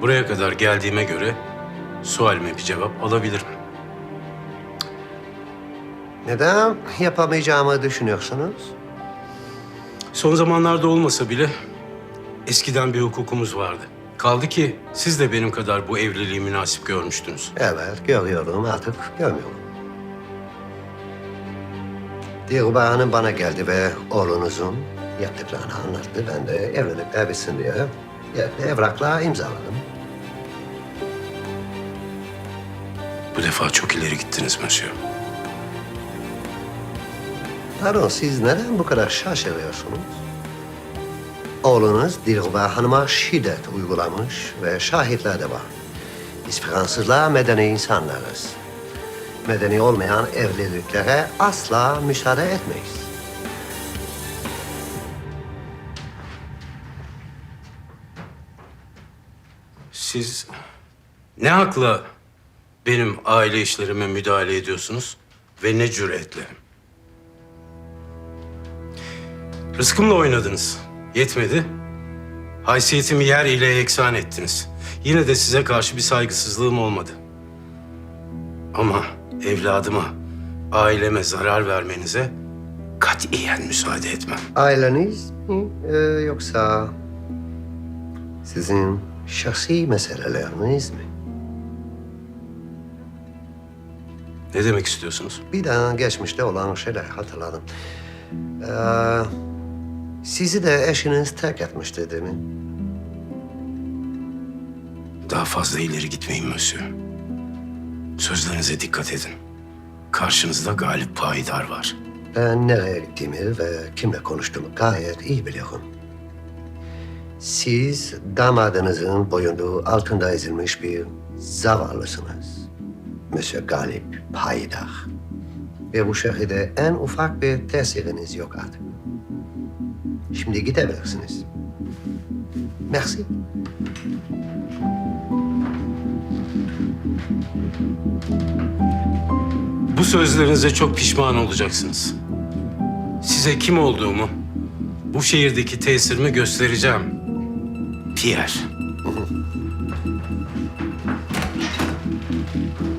Buraya kadar geldiğime göre sualime bir cevap alabilirim. Neden yapamayacağımı düşünüyorsunuz? Son zamanlarda olmasa bile eskiden bir hukukumuz vardı. Kaldı ki siz de benim kadar bu evliliği münasip görmüştünüz. Evet, görüyorum artık görmüyorum. Dilruba Hanım bana geldi ve oğlunuzun yaptıklarını anlattı. Ben de evlilikler bitsin diye evrakla imzaladım. Bu defa çok ileri gittiniz Monsieur. Pardon, siz neden bu kadar şaşırıyorsunuz? Oğlunuz Dilruba Hanım'a şiddet uygulamış ve şahitler de var. Biz Fransızlar medeni insanlarız. Medeni olmayan evliliklere asla müsaade etmeyiz. Siz ne hakla benim aile işlerime müdahale ediyorsunuz ve ne cüretle? Rızkımla oynadınız. Yetmedi. Haysiyetimi yer ile eksan ettiniz. Yine de size karşı bir saygısızlığım olmadı. Ama evladıma, aileme zarar vermenize katiyen müsaade etmem. Aileniz mi Ee, yoksa sizin şahsi meseleleriniz mi? Ne demek istiyorsunuz? Bir daha geçmişte olan şeyler hatırladım. Ee, sizi de eşiniz terk etmişti değil mi? Daha fazla ileri gitmeyin Monsieur. Sözlerinize dikkat edin. Karşınızda galip payidar var. Ben nereye gittiğimi ve kimle konuştuğumu gayet iyi biliyorum. Siz damadınızın boyunluğu altında ezilmiş bir zavallısınız. Monsieur Galip Haydar. Ve bu şehirde en ufak bir tesiriniz yok artık. Şimdi gidebilirsiniz. Merci. Bu sözlerinize çok pişman olacaksınız. Size kim olduğumu, bu şehirdeki tesirimi göstereceğim. Pierre.